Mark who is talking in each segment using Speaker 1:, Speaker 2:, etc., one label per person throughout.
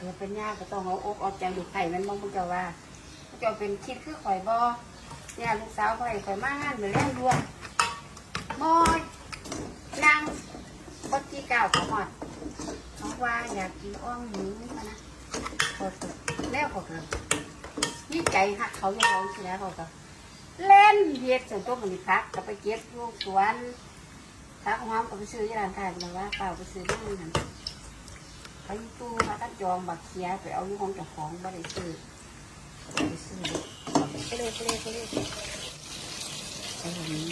Speaker 1: เออเป็นยากก็ต้องเอาอกเอาใจลูไข่มันมองมันจะว่าจะเอาเป็นคิดคือข่อยบอเนี่ยลูกสาวข่อยข่อยมางานเหมือนเล่นด้วยมอยนางบดที่เก่าเขาหมดเขาว่าอยากกินอ้อมหมูมานะพอดแล้วเขาก็นี่ใจหักเขาอย่างเราสินะเขาก็เล่นเฮ็ดจนตัวมันพักก็ไปเก็บลูกสวนทักหอมก็ไปซื้อที่ร้านขายเลยว่าเปล่าไปซื้อที่นั่น อยู่ตู้มาตั้งจองบักเคียไปเอาอยู่ห้องเจ้าของบ่ได้ซื้อบ่ได้ซื้อก็เลยก็เลยก็เลยไปแบบนี้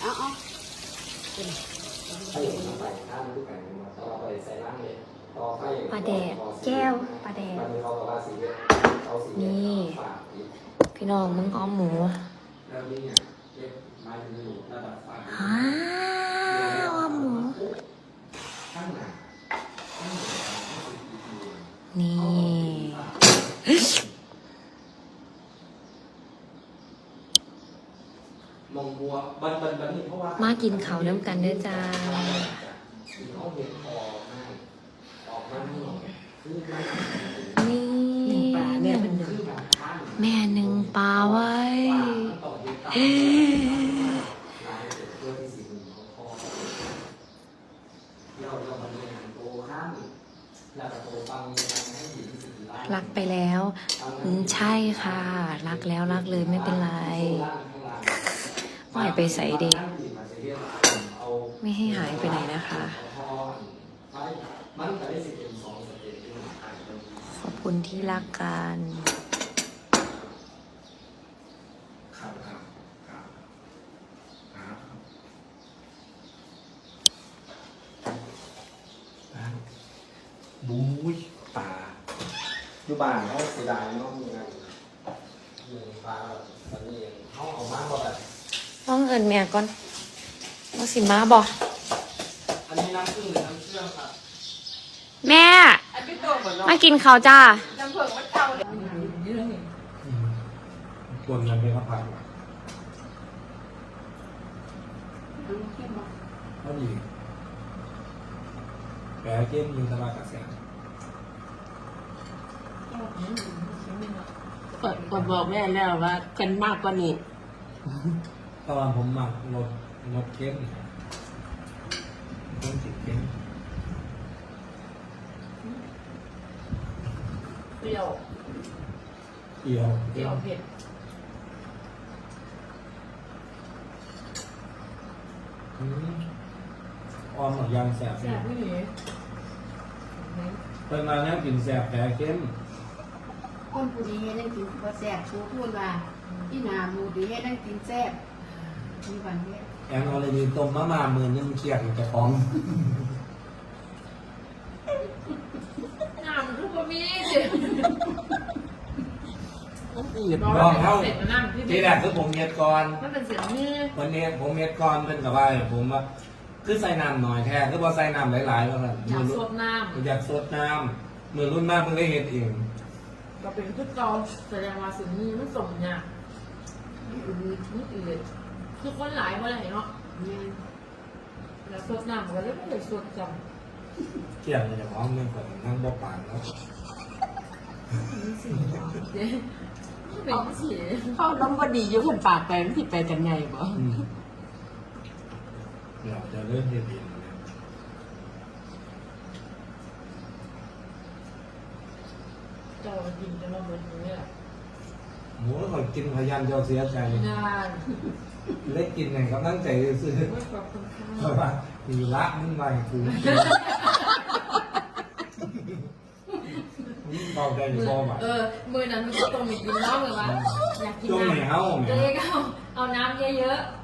Speaker 1: เอาเอาเป็น
Speaker 2: ถ้าอย่างนี้ไปถ้ามันลูกไก่มาไปใส่ล่างเลยต่อไฟ
Speaker 3: ปลาแดดแก้วปลาแดด
Speaker 2: นี่
Speaker 3: พี่น้องมึงอ้อมหมู
Speaker 2: แล้วนี่เนี่ยเย็บไม้มือระดับฝา
Speaker 3: อ้าวอ้อมหมู
Speaker 2: ข้างหน้า
Speaker 3: นี่
Speaker 2: มองบัวบันบันบันนี่เพราะว่า
Speaker 3: มา
Speaker 2: มา
Speaker 3: กินเขาวน้ำกันเด้อจ้า
Speaker 2: เขาเห็นออกมาออกมานี่คือมัน
Speaker 3: นี่
Speaker 1: ปลาเนี่ยมัน
Speaker 2: คือแบบข้าง
Speaker 3: แม่หนึ่งปลาไว้
Speaker 2: ต่อเห็นตาม
Speaker 3: เอ๊ะ
Speaker 2: ลายเสร็จเพื่อที่สีมือของพ่อเราเรามันเป็นโตข้างแล้วก็โตฟังยังให้ดีที่สุดล่าง
Speaker 3: รักไปแล้ว อืมใช่ค่ะ รักแล้วรักเลยไม่เป็นไร ปล่อยไปใส่ด็กไม่ให้หายไปไหนนะคะ ขอบคุณที่รักกัน
Speaker 2: บครับครับครับบู๊ยป่าอยู่บ้านเขาเสียดายเนาะมีงานเมืองปลาแบบตอนนี้เขาเอามาก็แบบ
Speaker 3: ต้ องเอินแม่ก่อนว่าสิมาบอก
Speaker 2: อันนี้น้ำผึ้งหรือน้ำเชื่อมครับ
Speaker 3: แม่มากินข้าวจ้า
Speaker 2: รวมกันเป็นข้าวผัด
Speaker 1: เข้มบ่
Speaker 2: ก็ดีแปลเกมยิงตลาดกระแส
Speaker 4: กดกดบอกแม่แล้วว่ากันมากกว่านี้
Speaker 2: ตอนผมหมักรสรสเค็มต้องติดเค็ม
Speaker 4: เปรี้ยว
Speaker 2: เอี่ยว
Speaker 4: เปรี้ยวเผ็ด
Speaker 2: อืมออมหมักยางแสบ
Speaker 4: แซ่บไม่หนี
Speaker 2: เป็นมาแล้วกินแสบแผลเค็ม
Speaker 1: คนผู้ดีให้นั่งกินบ่แซ่บชูพูดว่าที่นาหมูดีให้นั่งกินแซ่บ มีวันนี้ย
Speaker 2: แอนออลดีต้มมะม่ามือนึงเครียดจะฟ้อง
Speaker 4: น้ำทุกคนมีสิอืด
Speaker 2: ลองเข้า
Speaker 4: จมานั่งพี่
Speaker 2: ทีแรกคือผมเม็ดก่อน
Speaker 4: มันเป็นเสียงมือ
Speaker 2: วันนี้ผมเม็ดก่อนเป็นกับว่าผมว่าคือใส่น้ำหน่อยแท้คือพอใส่น้ำหลายๆแล้วกัน
Speaker 4: อยากสดน้ำ
Speaker 2: อยากสดน้ำมือรุ่นมากเพิ่งได้เห็ดเอง
Speaker 4: ก็เป็นทุกเกาแสดงว่าสิ่งนี้มันส่งยากมันอืดมันอืด คือคนหลายคนเลยเนาะ
Speaker 1: เนี่ย
Speaker 4: แล้วสดน้ำก็เลยไม่ได้สดจัง
Speaker 2: เกี่ยงจะของเงินของนั่งบ่ปานแล้ว
Speaker 4: เจ๊เป็นสี
Speaker 5: เข้าน้ำบดีอยู่คนปากไปมันที่ไปกันไงบ่
Speaker 2: อืมเดี๋ยวจะเริ่มเห็ดเองนะ
Speaker 4: เจ้ากินจะมาเหมือนนี้แหละ
Speaker 2: หมูเขากินพยายามจะเสียใจ
Speaker 4: งาน
Speaker 2: เล็กกินไงกำลังใจซื้อ
Speaker 4: ไม่ขอบคุณค่ะ
Speaker 2: เพราะว่ามีละมึงไปกูเบาใจอยู่พอบ่ะ
Speaker 4: เออ มือนั้นมันก็ต้องมีกินน้ำเลยว่าอยากกิน
Speaker 2: ช่วงไหน
Speaker 4: น้ำ
Speaker 2: เฮ้าแหม่
Speaker 4: เจ๊ก็เอาเอาน้ำเยอะๆ